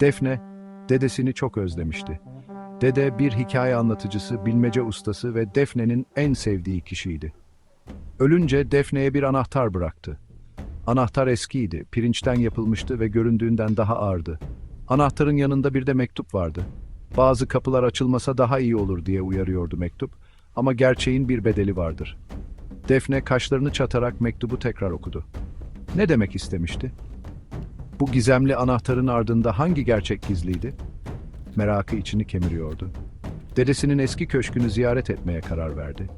Defne, dedesini çok özlemişti. Dede bir hikaye anlatıcısı, bilmece ustası ve Defne'nin en sevdiği kişiydi. Ölünce Defne'ye bir anahtar bıraktı. Anahtar eskiydi, pirinçten yapılmıştı ve göründüğünden daha ağırdı. Anahtarın yanında bir de mektup vardı. Bazı kapılar açılmasa daha iyi olur diye uyarıyordu mektup ama gerçeğin bir bedeli vardır. Defne kaşlarını çatarak mektubu tekrar okudu. Ne demek istemişti? Bu gizemli anahtarın ardında hangi gerçek gizliydi? Merakı içini kemiriyordu. Dedesinin eski köşkünü ziyaret etmeye karar verdi.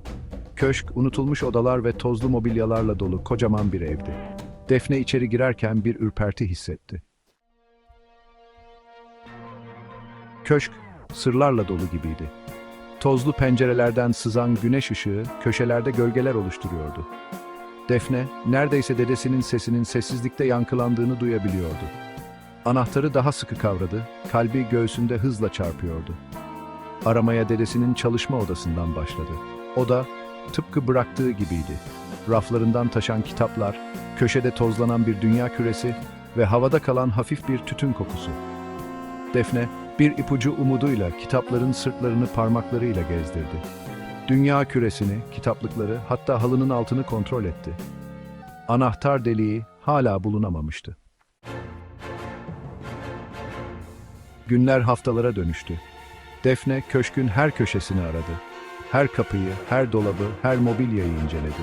Köşk, unutulmuş odalar ve tozlu mobilyalarla dolu kocaman bir evdi. Defne içeri girerken bir ürperti hissetti. Köşk, sırlarla dolu gibiydi. Tozlu pencerelerden sızan güneş ışığı köşelerde gölgeler oluşturuyordu. Defne, neredeyse dedesinin sesinin sessizlikte yankılandığını duyabiliyordu. Anahtarı daha sıkı kavradı, kalbi göğsünde hızla çarpıyordu. Aramaya dedesinin çalışma odasından başladı. Oda, tıpkı bıraktığı gibiydi. Raflarından taşan kitaplar, köşede tozlanan bir dünya küresi ve havada kalan hafif bir tütün kokusu. Defne, bir ipucu umuduyla kitapların sırtlarını parmaklarıyla gezdirdi. Dünya küresini, kitaplıkları, hatta halının altını kontrol etti. Anahtar deliği hala bulunamamıştı. Günler haftalara dönüştü. Defne köşkün her köşesini aradı. Her kapıyı, her dolabı, her mobilyayı inceledi.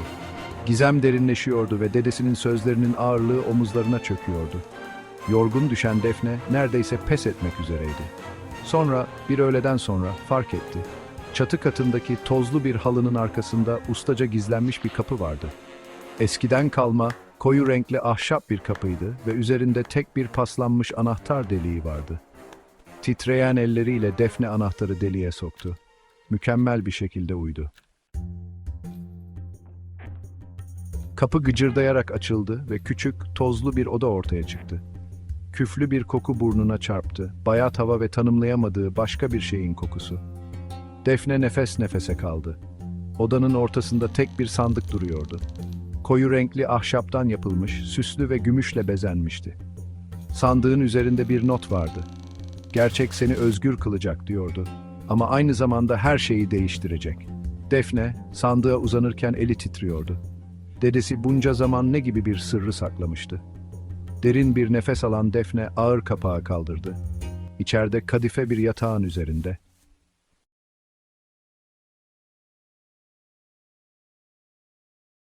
Gizem derinleşiyordu ve dedesinin sözlerinin ağırlığı omuzlarına çöküyordu. Yorgun düşen Defne neredeyse pes etmek üzereydi. Sonra bir öğleden sonra fark etti. Çatı katındaki tozlu bir halının arkasında ustaca gizlenmiş bir kapı vardı. Eskiden kalma, koyu renkli ahşap bir kapıydı ve üzerinde tek bir paslanmış anahtar deliği vardı. Titreyen elleriyle Defne anahtarı deliğe soktu. Mükemmel bir şekilde uydu. Kapı gıcırdayarak açıldı ve küçük, tozlu bir oda ortaya çıktı. Küflü bir koku burnuna çarptı. Bayat hava ve tanımlayamadığı başka bir şeyin kokusu. Defne nefes nefese kaldı. Odanın ortasında tek bir sandık duruyordu. Koyu renkli ahşaptan yapılmış, süslü ve gümüşle bezenmişti. Sandığın üzerinde bir not vardı. Gerçek seni özgür kılacak diyordu. Ama aynı zamanda her şeyi değiştirecek. Defne, sandığa uzanırken eli titriyordu. Dedesi bunca zaman ne gibi bir sırrı saklamıştı? Derin bir nefes alan Defne ağır kapağı kaldırdı. İçeride kadife bir yatağın üzerinde,